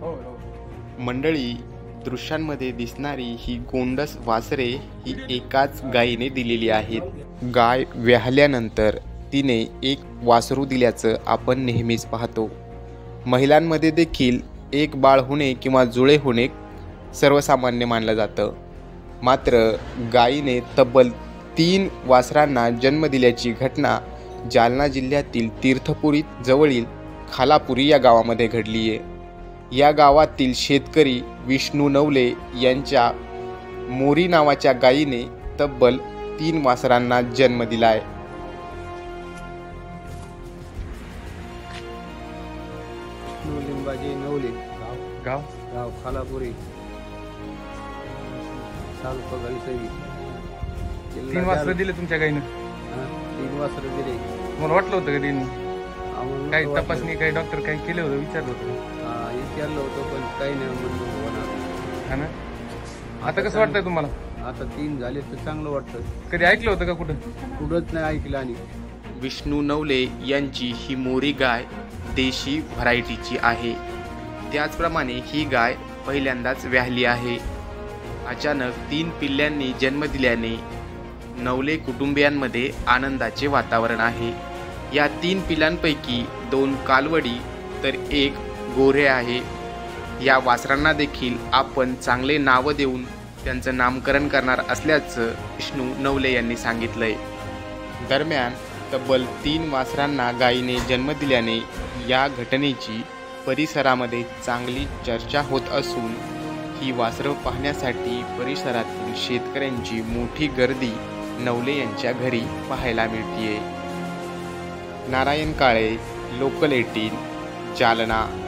हो, हो. मंडळी दृश्यांमध्ये दिसणारी ही गोंडस वासरे ही एकाच गायीने दिलेली आहेत. गाय व्याहल्यानंतर तिने एक वासरू दिल्याचं आपण नेहमीच पाहतो. महिलांमध्ये देखील एक बाळ होणे किंवा जुळे होणे सर्वसामान्य मानलं जातं. मात्र गायीने तब्बल तीन वासरांना जन्म दिल्याची घटना जालना जिल्ह्यातील तीर्थपुरी जवळील खालापुरी या गावामध्ये घडली आहे या गावातील शेतकरी विष्णू नवले यांच्या मोरी नावाच्या गायीने तब्बल तीन वासरांना जन्म दिलाय. विष्णू लिंबाजी नवले. गाव? गाव? खालापुरी. तालुका तीन वासरं दिले तुमच्या गाईनं तीन वासर दिले. मला वाटलं होतं का आम्हाला काही तपासणी काही डॉक्टर काही केलं होतं? विचारलं होतं विचारलं होतं पण काही नाही म्हणून होणार हा ना? आता कसं वाटतंय तुम्हाला? आता तीन झाले तर चांगलं वाटतं. कधी ऐकलं होतं का कुठं? कुठंच नाही ऐकलं आणि विष्णू नवले यांची ही मोरी गाय देशी व्हरायटीची आहे. त्याचप्रमाणे ही गाय पहिल्यांदाच व्याहली आहे. अचानक तीन पिल्ल्यांनी जन्म दिल्याने नवले कुटुंबियांमध्ये आनंदाचे वातावरण आहे. या तीन पिलांपैकी दोन कालवडी तर एक गोरे आहे. या वासरांना देखील आपण चांगले नावं देऊन त्यांचं नामकरण करणार असल्याचं विष्णू नवले यांनी सांगितलंय. दरम्यान तब्बल तीन वासरांना गायीने जन्म दिल्याने या घटनेची परिसरामध्ये चांगली चर्चा होत असून ही वासरं पाहण्यासाठी परिसरातील शेतकऱ्यांची मोठी गर्दी नवले यांच्या घरी पाहायला मिळतीये. Narayan Kale local eighteen Jalna.